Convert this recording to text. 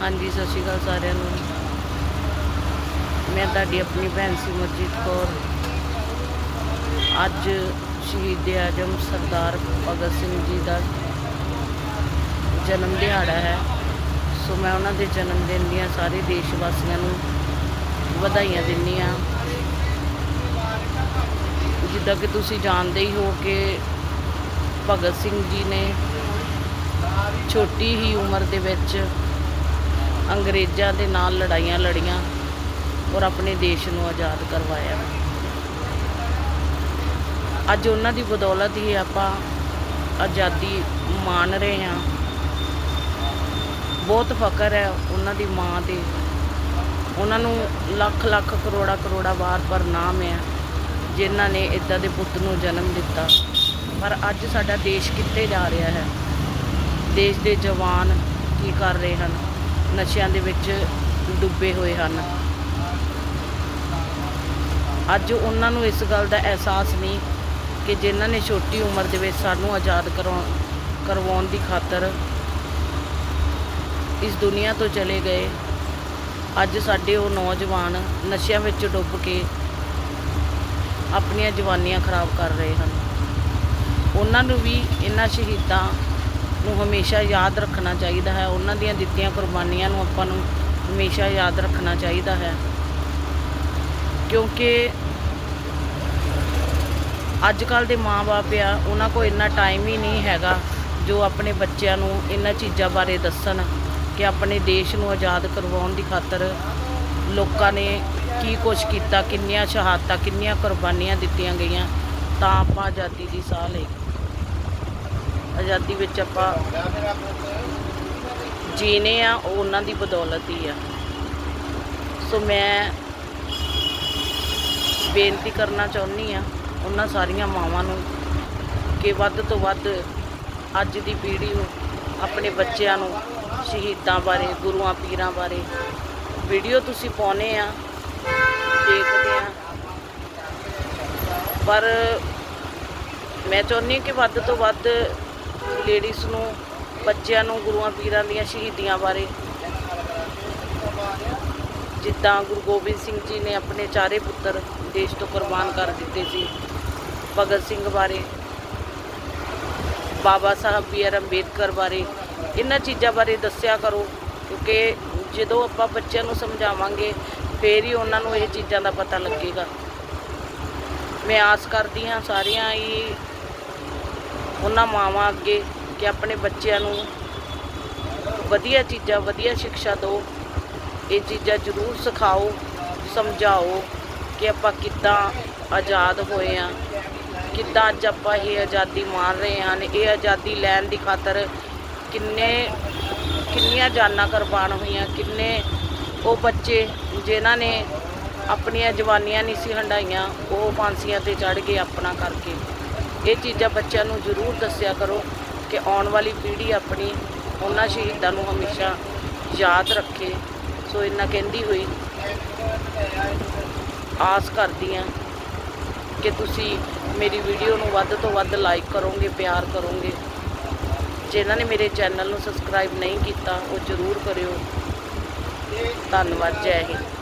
ਹਾਂਜੀ, ਸਤਿ ਸ਼੍ਰੀ ਅਕਾਲ ਸਾਰਿਆਂ ਨੂੰ। ਮੈਂ ਤੁਹਾਡੀ ਆਪਣੀ ਭੈਣ ਸਿਮਰਜੀਤ ਕੌਰ। ਅੱਜ ਸ਼ਹੀਦ ਆਜਮ ਸਰਦਾਰ ਭਗਤ ਸਿੰਘ ਜੀ ਦਾ ਜਨਮ ਦਿਹਾੜਾ ਹੈ। ਸੋ ਮੈਂ ਉਹਨਾਂ ਦੇ ਜਨਮ ਦਿਨ ਦੀਆਂ ਸਾਰੇ ਦੇਸ਼ ਵਾਸੀਆਂ ਨੂੰ ਵਧਾਈਆਂ ਦਿੰਦੀ ਹਾਂ। ਜਿੱਦਾਂ ਕਿ ਤੁਸੀਂ ਜਾਣਦੇ ਹੀ ਹੋ ਕਿ ਭਗਤ ਸਿੰਘ ਜੀ ਨੇ ਛੋਟੀ ਹੀ ਉਮਰ ਦੇ ਵਿੱਚ ਅੰਗਰੇਜ਼ਾਂ ਦੇ ਨਾਲ ਲੜਾਈਆਂ ਲੜੀਆਂ ਔਰ ਆਪਣੇ ਦੇਸ਼ ਨੂੰ ਆਜ਼ਾਦ ਕਰਵਾਇਆ। ਅੱਜ ਉਹਨਾਂ ਦੀ ਬਦੌਲਤ ਹੀ ਆਪਾਂ ਆਜ਼ਾਦੀ ਮਾਣ ਰਹੇ ਹਾਂ। ਬਹੁਤ ਫਖਰ ਹੈ ਉਹਨਾਂ ਦੀ ਮਾਂ ਤੇ। ਉਹਨਾਂ ਨੂੰ ਲੱਖ ਲੱਖ ਕਰੋੜਾ ਕਰੋੜਾ ਵਾਰ ਪ੍ਰਣਾਮ ਹੈ, ਜਿਨ੍ਹਾਂ ਨੇ ਇਦਾਂ ਦੇ ਪੁੱਤ ਨੂੰ ਜਨਮ ਦਿੱਤਾ। ਪਰ ਅੱਜ ਸਾਡਾ ਦੇਸ਼ ਕਿੱਥੇ ਜਾ ਰਿਹਾ ਹੈ? ਦੇਸ਼ ਦੇ ਜਵਾਨ ਕੀ ਕਰ ਰਹੇ ਹਨ? ਨਸ਼ਿਆਂ ਦੇ ਵਿੱਚ ਡੁੱਬੇ ਹੋਏ ਹਨ। ਅੱਜ ਉਹਨਾਂ ਨੂੰ ਇਸ ਗੱਲ ਦਾ ਅਹਿਸਾਸ ਨਹੀਂ ਕਿ ਜਿਨ੍ਹਾਂ ਨੇ ਛੋਟੀ ਉਮਰ ਦੇ ਵਿੱਚ ਸਾਨੂੰ ਆਜ਼ਾਦ ਕਰਵਾ, ਕਰਵਾਉਣ ਦੀ ਖਾਤਰ ਇਸ ਦੁਨੀਆ ਤੋਂ ਚਲੇ ਗਏ। ਅੱਜ ਸਾਡੇ ਉਹ ਨੌਜਵਾਨ ਨਸ਼ਿਆਂ ਵਿੱਚ ਡੁੱਬ ਕੇ ਆਪਣੀਆਂ ਜਵਾਨੀਆਂ ਖਰਾਬ ਕਰ ਰਹੇ ਹਨ। ਉਹਨਾਂ ਨੂੰ ਵੀ ਇਹਨਾਂ ਸ਼ਹੀਦਾਂ ਨੂੰ ਹਮੇਸ਼ਾ ਯਾਦ ਰੱਖਣਾ ਚਾਹੀਦਾ ਹੈ। ਉਹਨਾਂ ਦੀਆਂ ਦਿੱਤੀਆਂ ਕੁਰਬਾਨੀਆਂ ਨੂੰ ਆਪਾਂ ਨੂੰ ਹਮੇਸ਼ਾ ਯਾਦ ਰੱਖਣਾ ਚਾਹੀਦਾ ਹੈ। ਕਿਉਂਕਿ ਅੱਜ ਕੱਲ ਦੇ ਮਾਪੇ ਆ, ਉਹਨਾਂ ਕੋਲ ਇੰਨਾ ਟਾਈਮ ਹੀ ਨਹੀਂ ਹੈਗਾ ਜੋ ਆਪਣੇ ਬੱਚਿਆਂ ਨੂੰ ਇਹਨਾਂ ਚੀਜ਼ਾਂ ਬਾਰੇ ਦੱਸਣ ਕਿ ਆਪਣੇ ਦੇਸ਼ ਨੂੰ ਆਜ਼ਾਦ ਕਰਵਾਉਣ ਦੀ ਖਾਤਰ ਲੋਕਾਂ ਨੇ ਕੀ ਕੁਛ ਕੀਤਾ, ਕਿੰਨੀਆਂ ਸ਼ਹਾਦਤਾਂ, ਕਿੰਨੀਆਂ ਕੁਰਬਾਨੀਆਂ ਦਿੱਤੀਆਂ ਗਈਆਂ, ਤਾਂ ਆਪਾਂ ਆਜ਼ਾਦੀ ਦੀ ਸਾਹ ਲਈ ਆਜ਼ਾਦੀ ਵਿੱਚ ਆਪਾਂ ਜੀਨੇ ਆ, ਉਹ ਉਹਨਾਂ ਦੀ ਬਦੌਲਤ ਹੀ ਆ। ਸੋ ਮੈਂ ਬੇਨਤੀ ਕਰਨਾ ਚਾਹੁੰਦੀ ਆ, ਉਹਨਾਂ ਸਾਰੀਆਂ ਮਾਵਾਂ ਨੂੰ ਕਿ ਵੱਧ ਤੋਂ ਵੱਧ ਅੱਜ ਦੀ ਪੀੜ੍ਹੀ ਨੂੰ, ਆਪਣੇ ਬੱਚਿਆਂ ਨੂੰ, ਸ਼ਹੀਦਾਂ ਬਾਰੇ, ਗੁਰੂਆਂ ਪੀਰਾਂ ਬਾਰੇ ਵੀਡੀਓ ਤੁਸੀਂ ਪਾਉਨੇ ਆ, ਦੇਖਦੇ ਆ। ਪਰ ਮੈਂ ਚਾਹੁੰਦੀ ਹਾਂ ਕਿ ਵੱਧ ਤੋਂ ਵੱਧ ਲੇਡੀਜ਼ ਨੂੰ, ਬੱਚਿਆਂ ਨੂੰ, ਗੁਰੂਆਂ ਪੀਰਾਂ ਦੀਆਂ ਸ਼ਹੀਦੀਆਂ ਬਾਰੇ। ਜਿੱਦਾਂ ਗੁਰੂ ਗੋਬਿੰਦ ਸਿੰਘ ਜੀ ਨੇ ਆਪਣੇ ਚਾਰੇ ਪੁੱਤਰ ਦੇਸ਼ ਤੋਂ ਕੁਰਬਾਨ ਕਰ ਦਿੱਤੇ ਸੀ, ਭਗਤ ਸਿੰਘ ਬਾਰੇ, ਬਾਬਾ ਸਾਹਿਬ ਬੀ ਆਰ ਅੰਬੇਦਕਰ ਬਾਰੇ। ਇਹਨਾਂ ਚੀਜ਼ਾਂ ਬਾਰੇ ਦੱਸਿਆ ਕਰੋ, ਕਿਉਂਕਿ ਜਦੋਂ ਆਪਾਂ ਬੱਚਿਆਂ ਨੂੰ ਸਮਝਾਵਾਂਗੇ, ਫੇਰ ਹੀ ਉਹਨਾਂ ਨੂੰ ਇਹ ਚੀਜ਼ਾਂ ਦਾ ਪਤਾ ਲੱਗੇਗਾ। ਮੈਂ ਆਸ ਕਰਦੀ ਹਾਂ ਸਾਰੀਆਂ ਹੀ ਉਹਨਾਂ ਮਾਵਾਂ ਅੱਗੇ ਕਿ ਆਪਣੇ ਬੱਚਿਆਂ ਨੂੰ ਵਧੀਆ ਚੀਜ਼ਾਂ, ਵਧੀਆ ਸਿੱਖਿਆ ਦਿਓ। ਇਹ ਚੀਜ਼ਾਂ ਜ਼ਰੂਰ ਸਿਖਾਓ, ਸਮਝਾਓ ਕਿ ਆਪਾਂ ਕਿੱਦਾਂ ਆਜ਼ਾਦ ਹੋਏ ਆ, ਕਿੱਦਾਂ ਅੱਜ ਆਪਾਂ ਇਹ ਆਜ਼ਾਦੀ ਮਾਣ ਰਹੇ ਹਨ ਇਹ ਆਜ਼ਾਦੀ ਲੈਣ ਦੀ ਖਾਤਰ ਕਿੰਨੇ, ਕਿੰਨੀਆਂ ਜਾਨਾਂ ਕੁਰਬਾਨ ਹੋਈਆਂ, ਕਿੰਨੇ ਉਹ ਬੱਚੇ ਜਿਨ੍ਹਾਂ ਨੇ ਆਪਣੀਆਂ ਜਵਾਨੀਆਂ ਨਹੀਂ ਸੀ ਹੰਡਾਈਆਂ ਉਹ ਫਾਂਸੀਆਂ ਤੇ ਚੜ ਗਏ ਆਪਣਾ ਕਰਕੇ ਇਹ ਚੀਜ਼ਾਂ ਬੱਚਿਆਂ ਨੂੰ ਜ਼ਰੂਰ ਦੱਸਿਆ ਕਰੋ ਕਿ ਆਉਣ ਵਾਲੀ ਪੀੜ੍ਹੀ ਆਪਣੀ ਉਹਨਾਂ ਸ਼ਹੀਦਾਂ ਨੂੰ ਹਮੇਸ਼ਾ ਯਾਦ ਰੱਖੇ। ਸੋ ਇੰਨਾ ਕਹਿੰਦੀ ਹੋਈ, ਆਸ ਕਰਦੀ ਹਾਂ ਕਿ ਤੁਸੀਂ ਮੇਰੀ ਵੀਡੀਓ ਨੂੰ ਵੱਧ ਤੋਂ ਵੱਧ ਲਾਈਕ ਕਰੋਗੇ, ਪਿਆਰ ਕਰੋਗੇ। ਜਿਨ੍ਹਾਂ ਨੇ ਮੇਰੇ ਚੈਨਲ ਨੂੰ ਸਬਸਕ੍ਰਾਈਬ ਨਹੀਂ ਕੀਤਾ, ਉਹ ਜ਼ਰੂਰ ਕਰਿਓ। ਧੰਨਵਾਦ, ਜੈ ਹਿੰਦ।